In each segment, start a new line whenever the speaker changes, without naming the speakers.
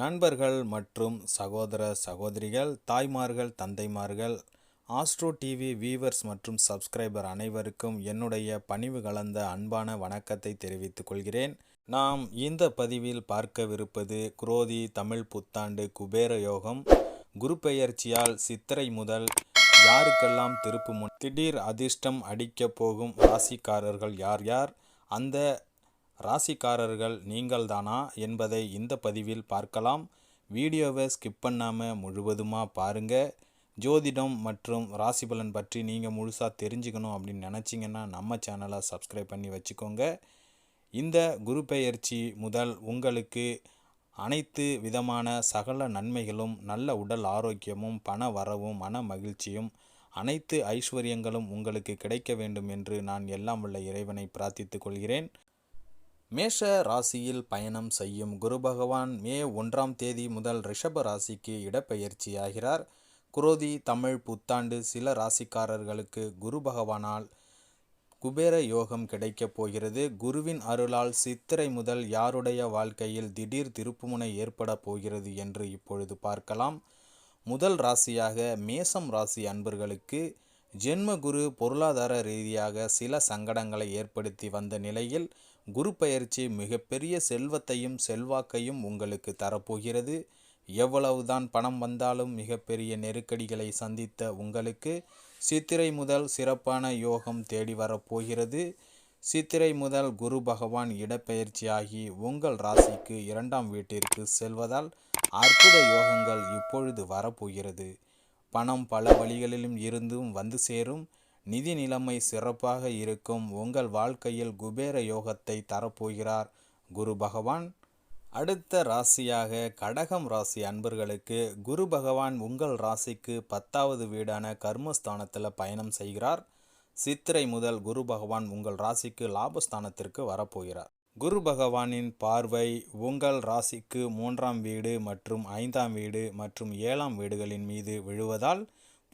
நண்பர்கள் மற்றும் சகோதர சகோதரிகள் தாய்மார்கள் தந்தைமார்கள் ஆஸ்ட்ரோ டிவி வீவர்ஸ் மற்றும் சப்ஸ்கிரைபர் அனைவருக்கும் என்னுடைய பணிவு கலந்த அன்பான வணக்கத்தை தெரிவித்துக் கொள்கிறேன். நாம் இந்த பதிவில் பார்க்கவிருப்பது குரோதி தமிழ் புத்தாண்டு குபேர யோகம். குரு பெயர்ச்சியால் சித்திரை முதல் யாருக்கெல்லாம் திருப்பு முன் திடீர் அதிர்ஷ்டம் அடிக்கப் போகும் ராசிக்காரர்கள் யார் யார்? அந்த ராசிக்காரர்கள் நீங்கள்தானா என்பதை இந்த பதிவில் பார்க்கலாம். வீடியோவை ஸ்கிப் பண்ணாமல் முழுவதுமாக பாருங்கள் ஜோதிடம் மற்றும் ராசி பலன் பற்றி நீங்கள் முழுசாக தெரிஞ்சுக்கணும் அப்படின்னு நினச்சிங்கன்னா நம்ம சேனலை சப்ஸ்கிரைப் பண்ணி வச்சுக்கோங்க. இந்த குரு பெயர்ச்சி முதல் உங்களுக்கு அனைத்து விதமான சகல நன்மைகளும் நல்ல உடல் ஆரோக்கியமும் பண வரவும் மன மகிழ்ச்சியும் அனைத்து ஐஸ்வர்யங்களும் உங்களுக்கு கிடைக்க வேண்டும் என்று நான் எல்லாம் உள்ள இறைவனை பிரார்த்தித்துக் கொள்கிறேன். மேஷ ராசியில் பயணம் செய்யும் குரு பகவான் மே ஒன்றாம் தேதி முதல் ரிஷப ராசிக்கு இடப்பெயர்ச்சியாகிறார் குரோதி தமிழ் புத்தாண்டு சில ராசிக்காரர்களுக்கு குரு பகவானால் குபேர யோகம் கிடைக்கப் போகிறது. குருவின் அருளால் சித்திரை முதல் யாருடைய வாழ்க்கையில் திடீர் திருப்புமுனை ஏற்பட போகிறது என்று இப்பொழுது பார்க்கலாம். முதல் ராசியாக மேசம் ராசி அன்பர்களுக்கு ஜென்ம குரு பொருளாதார ரீதியாக சில சங்கடங்களை ஏற்படுத்தி வந்த நிலையில் குரு பயிற்சி மிகப்பெரிய செல்வத்தையும் செல்வாக்கையும் உங்களுக்கு தரப்போகிறது. எவ்வளவுதான் பணம் வந்தாலும் மிகப்பெரிய நெருக்கடிகளை சந்தித்த உங்களுக்கு சித்திரை முதல் சிறப்பான யோகம் தேடி வரப்போகிறது சித்திரை முதல் குரு பகவான் இடப்பெயர்ச்சியாகி உங்கள் ராசிக்கு இரண்டாம் வீட்டிற்கு செல்வதால் அற்புத யோகங்கள் இப்பொழுது வரப்போகிறது பணம் பல வழிகளிலும் இருந்தும் வந்து சேரும். நிதி நிலைமை சிறப்பாக இருக்கும். உங்கள் வாழ்க்கையில் குபேர யோகத்தை தரப்போகிறார் குரு பகவான். அடுத்த ராசியாக கடகம் ராசி அன்பர்களுக்கு குரு பகவான் உங்கள் ராசிக்கு பத்தாவது வீடான கர்மஸ்தானத்தில் பயணம் செய்கிறார். சித்திரை முதல் குரு பகவான் உங்கள் ராசிக்கு லாபஸ்தானத்திற்கு வரப்போகிறார். குரு பகவானின் பார்வை உங்கள் ராசிக்கு மூன்றாம் வீடு மற்றும் ஐந்தாம் வீடு மற்றும் ஏழாம் வீடுகளின் மீது விழுவதால்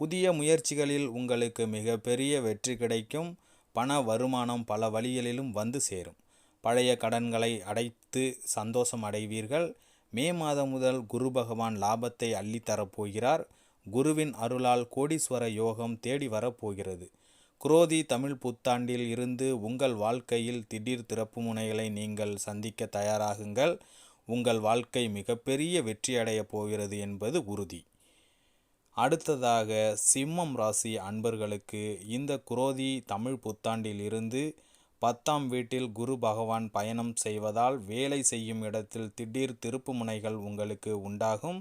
புதிய முயற்சிகளில் உங்களுக்கு மிகப்பெரிய வெற்றி கிடைக்கும். பண வருமானம் பல வழிகளிலும் வந்து சேரும். பழைய கடன்களை அடைத்து சந்தோஷம் அடைவீர்கள். மே மாதம் முதல் குரு பகவான் லாபத்தை அள்ளித்தரப் போகிறார் குருவின் அருளால் கோடீஸ்வர யோகம் தேடி வரப்போகிறது. குரோதி தமிழ் புத்தாண்டில் இருந்து உங்கள் வாழ்க்கையில் திடீர் திறப்பு முனைகளை நீங்கள் சந்திக்க தயாராகுங்கள். உங்கள் வாழ்க்கை மிகப்பெரிய வெற்றியடையப் போகிறது என்பது உறுதி. அடுத்ததாக சிம்மம் ராசி அன்பர்களுக்கு இந்த குரோதி தமிழ் புத்தாண்டில் இருந்து பத்தாம் வீட்டில் குரு பகவான் பயணம் செய்வதால் வேலை செய்யும் இடத்தில் திடீர் திருப்பு முனைகள் உங்களுக்கு உண்டாகும்.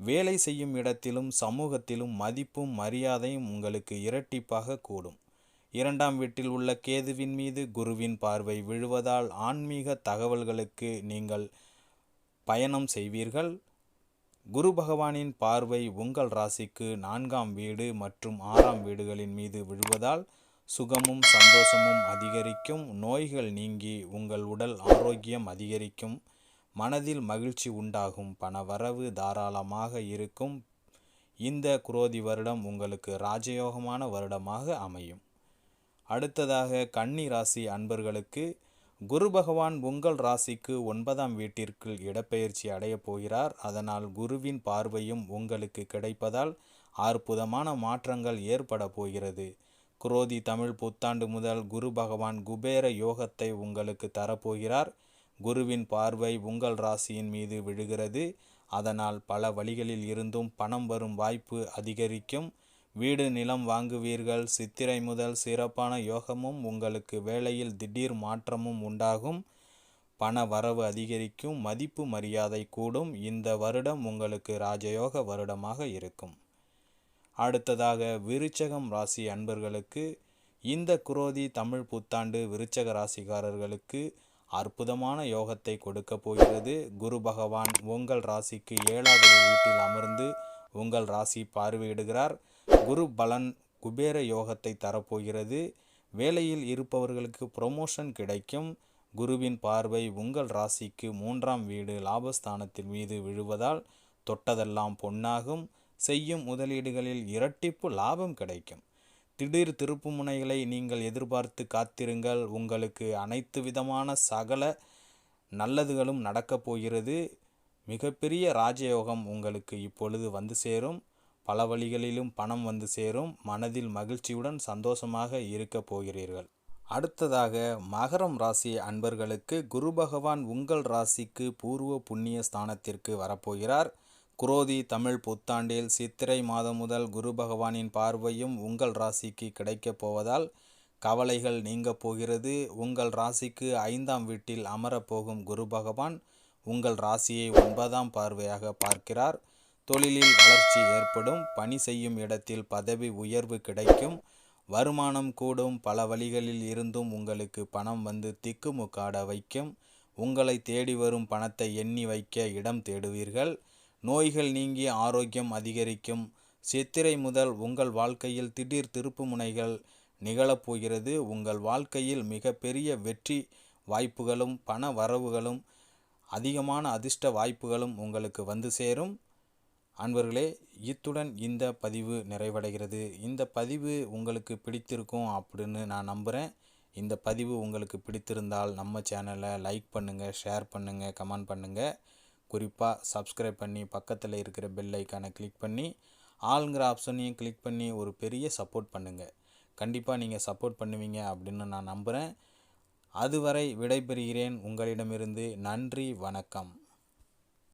வேலை செய்யும் இடத்திலும் சமூகத்திலும் மதிப்பும் மரியாதையும் உங்களுக்கு இரட்டிப்பாக கூடும். இரண்டாம் வீட்டில் உள்ள கேதுவின் மீது குருவின் பார்வை விழுவதால் ஆன்மீக தகவல்களுக்கு நீங்கள் பயணம் செய்வீர்கள். குரு பகவானின் பார்வை உங்கள் ராசிக்கு நான்காம் வீடு மற்றும் ஆறாம் வீடுகளின் மீது விழுவதால் சுகமும் சந்தோஷமும் அதிகரிக்கும். நோய்கள் நீங்கி உங்கள் உடல் ஆரோக்கியம் அதிகரிக்கும். மனதில் மகிழ்ச்சி உண்டாகும். பணவரவு தாராளமாக இருக்கும். இந்த குரோதி வருடம் உங்களுக்கு ராஜயோகமான வருடமாக அமையும். அடுத்ததாக கன்னி ராசி அன்பர்களுக்கு குரு பகவான் உங்கள் ராசிக்கு ஒன்பதாம் வீட்டிற்குள் இடப்பெயர்ச்சி அடையப் போகிறார். அதனால் குருவின் பார்வையும் உங்களுக்கு கிடைப்பதால் அற்புதமான மாற்றங்கள் ஏற்பட போகிறது. குரோதி தமிழ் புத்தாண்டு முதல் குரு பகவான் குபேர யோகத்தை உங்களுக்கு தரப்போகிறார். குருவின் பார்வை உங்கள் ராசியின் மீது விழுகிறது. அதனால் பல வழிகளில் இருந்தும் பணம் வரும் வாய்ப்பு அதிகரிக்கும். வீடு நிலம் வாங்குவீர்கள். சித்திரை முதல் சிறப்பான யோகமும் உங்களுக்கு வேலையில் திடீர் மாற்றமும் உண்டாகும். பண வரவு அதிகரிக்கும். மதிப்பு மரியாதை கூடும். இந்த வருடம் உங்களுக்கு ராஜயோக வருடமாக இருக்கும். அடுத்ததாக விருச்சகம் ராசி அன்பர்களுக்கு இந்த குரோதி தமிழ் புத்தாண்டு விருச்சக ராசிக்காரர்களுக்கு அற்புதமான யோகத்தை கொடுக்க போகிறது. குரு பகவான் உங்கள் ராசிக்கு ஏழாவது வீட்டில் அமர்ந்து உங்கள் ராசி பார்வையிடுகிறார். குரு பலன் குபேர யோகத்தை தரப்போகிறது. வேலையில் இருப்பவர்களுக்கு ப்ரொமோஷன் கிடைக்கும். குருவின் பார்வை உங்கள் ராசிக்கு மூன்றாம் வீடு லாபஸ்தானத்தின் மீது விழுவதால் தொட்டதெல்லாம் பொன்னாகும். செய்யும் முதலீடுகளில் இரட்டிப்பு லாபம் கிடைக்கும். திடீர் திருப்பு முனைகளை நீங்கள் எதிர்பார்த்து காத்திருங்கள். உங்களுக்கு அனைத்து விதமான சகல நல்லதுகளும் நடக்கப் போகிறது. மிகப்பெரிய ராஜயோகம் உங்களுக்கு இப்பொழுது வந்து சேரும். பல வழிகளிலும் பணம் வந்து சேரும். மனதில் மகிழ்ச்சியுடன் சந்தோஷமாக இருக்கப் போகிறீர்கள். அடுத்ததாக மகரம் ராசி அன்பர்களுக்கு குரு பகவான் உங்கள் ராசிக்கு பூர்வ புண்ணிய ஸ்தானத்திற்கு வரப்போகிறார். குரோதி தமிழ் புத்தாண்டில் சித்திரை மாதம் முதல் குரு பகவானின் பார்வையும் உங்கள் ராசிக்கு கிடைக்கப் போவதால் கவலைகள் நீங்கப் போகிறது. உங்கள் ராசிக்கு ஐந்தாம் வீட்டில் அமரப்போகும் குரு பகவான் உங்கள் ராசியை ஒன்பதாம் பார்வையாக பார்க்கிறார். தொழிலில் வளர்ச்சி ஏற்படும். பணி செய்யும் இடத்தில் பதவி உயர்வு கிடைக்கும். வருமானம் கூடும். பல வழிகளில் இருந்தும் உங்களுக்கு பணம் வந்து திக்குமுக்காட வைக்கும். உங்களை தேடி வரும் பணத்தை எண்ணி வைக்க இடம் தேடுவீர்கள். நோய்கள் நீங்கி ஆரோக்கியம் அதிகரிக்கும். சித்திரை முதல் உங்கள் வாழ்க்கையில் திடீர் திருப்புமுனைகள் நிகழப்போகிறது உங்கள் வாழ்க்கையில் மிகப்பெரிய வெற்றி வாய்ப்புகளும் பண வரவுகளும் அதிகமான அதிர்ஷ்ட வாய்ப்புகளும் உங்களுக்கு வந்து சேரும். அன்பர்களே இத்துடன் இந்த பதிவு நிறைவடைகிறது. இந்த பதிவு உங்களுக்கு பிடித்திருக்கும் அப்படின்னு நான் நம்புகிறேன் இந்த பதிவு உங்களுக்கு பிடித்திருந்தால் நம்ம சேனலை லைக் பண்ணுங்கள் ஷேர் பண்ணுங்கள் கமெண்ட் பண்ணுங்கள் குறிப்பாக சப்ஸ்கிரைப் பண்ணி பக்கத்தில் இருக்கிற பெல் ஐக்கானை கிளிக் பண்ணி ஆளுங்கிற ஆப்ஷனையும் கிளிக் பண்ணி ஒரு பெரிய சப்போர்ட் பண்ணுங்கள் கண்டிப்பாக நீங்கள் சப்போர்ட் பண்ணுவீங்க அப்படின்னு நான் நம்புகிறேன் அதுவரை விடைபெறுகிறேன். உங்களிடமிருந்து நன்றி வணக்கம்.